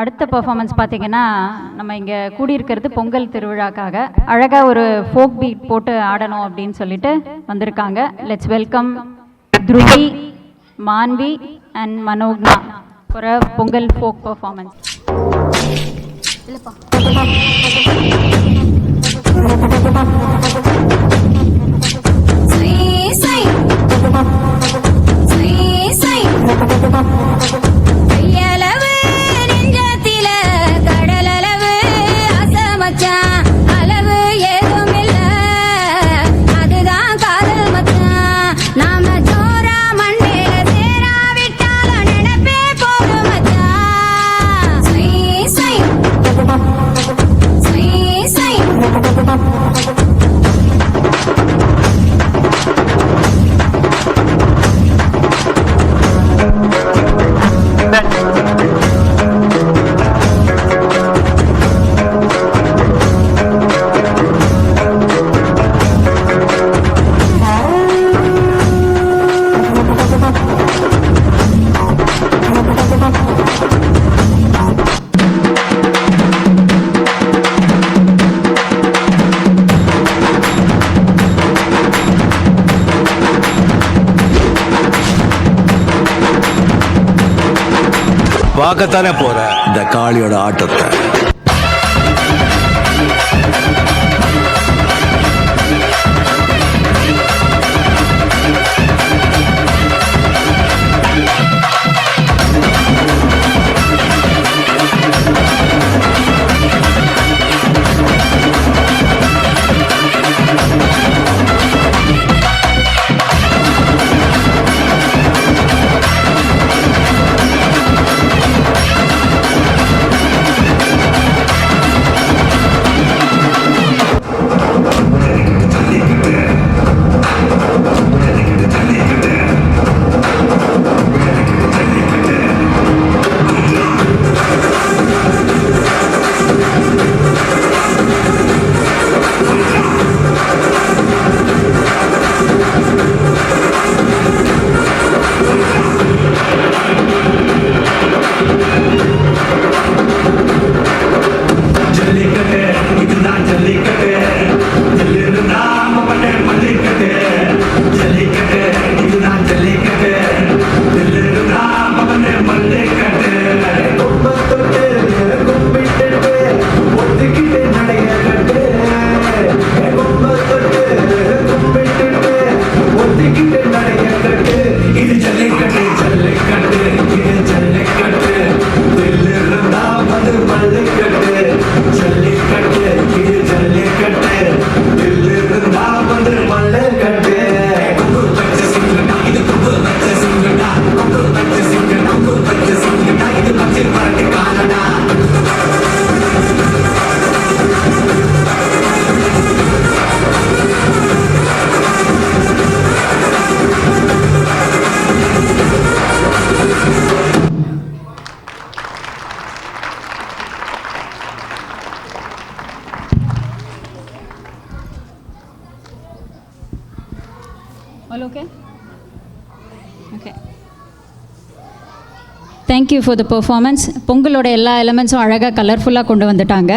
அடுத்த பெர்ஃபார்மன்ஸ் பார்த்தீங்கன்னா நம்ம இங்கே கூடியிருக்கிறது பொங்கல் திருவிழாக்காக அழகாக ஒரு ஃபோக் பீட் போட்டு ஆடணும் அப்படின்னு சொல்லிட்டு வந்திருக்காங்க. Let's welcome Dhruvi Manvi and Manogna for a Pongal folk performance இல்லைப்பா. பார்க்கத்தானே போற? இந்த காளியோட ஆட்டத்தை. All okay Okay. Thank you for the performance பொங்கலோட எல்லா எலமெண்ட்ஸும் அழகாக கலர்ஃபுல்லாக கொண்டு வந்துட்டாங்க.